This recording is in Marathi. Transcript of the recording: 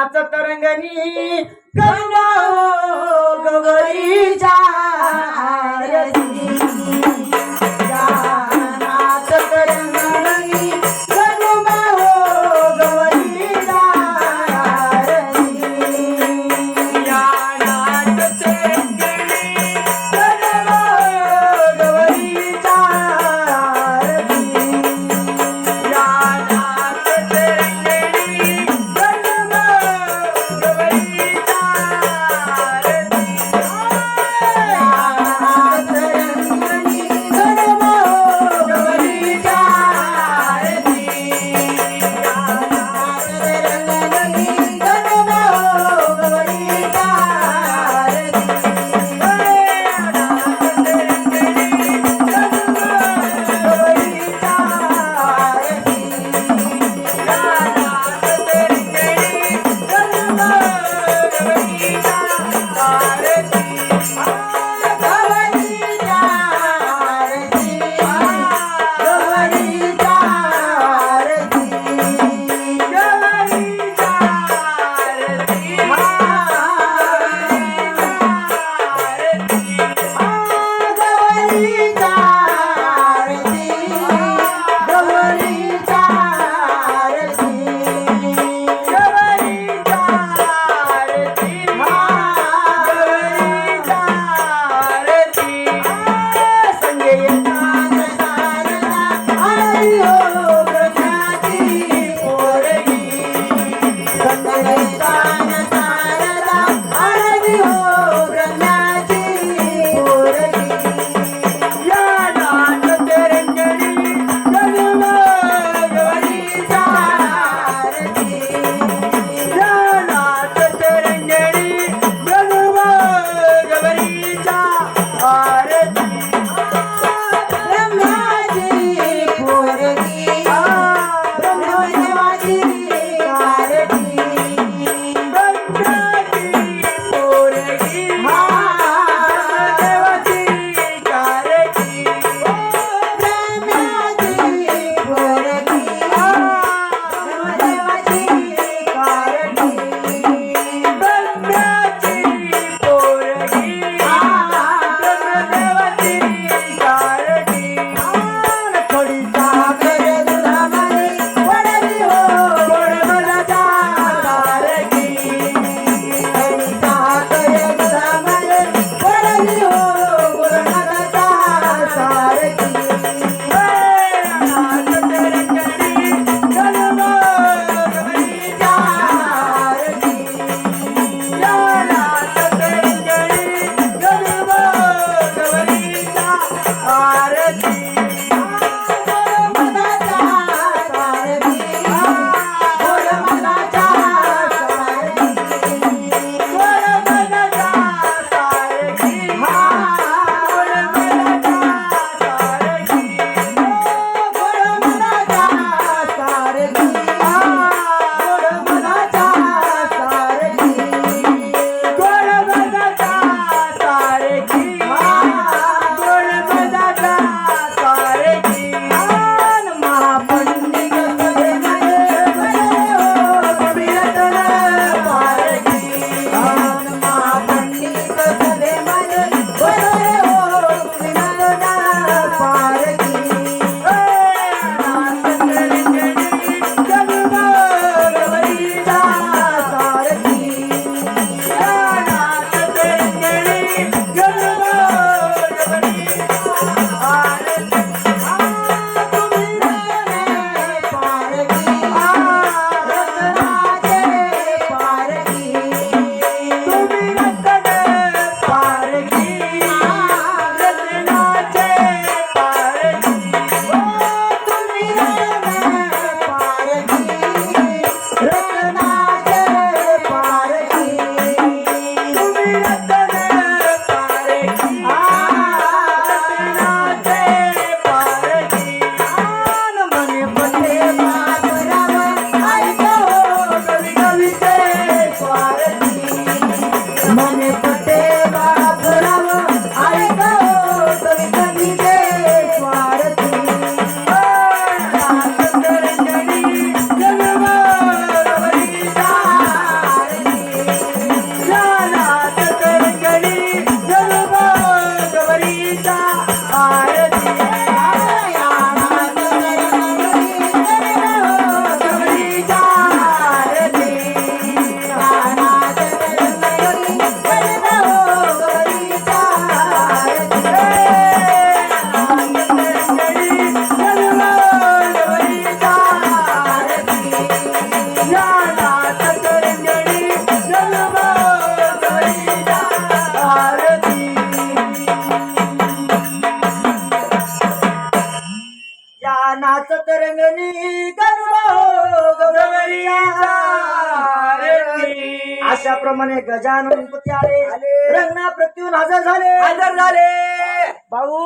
नाच तरंगणी गंगा हो गणभाऊ गवळीचा आरती. अशा प्रमाणे गजानन आले आले. रंगना प्रत्यून हजर झाले हजर झाले भाऊ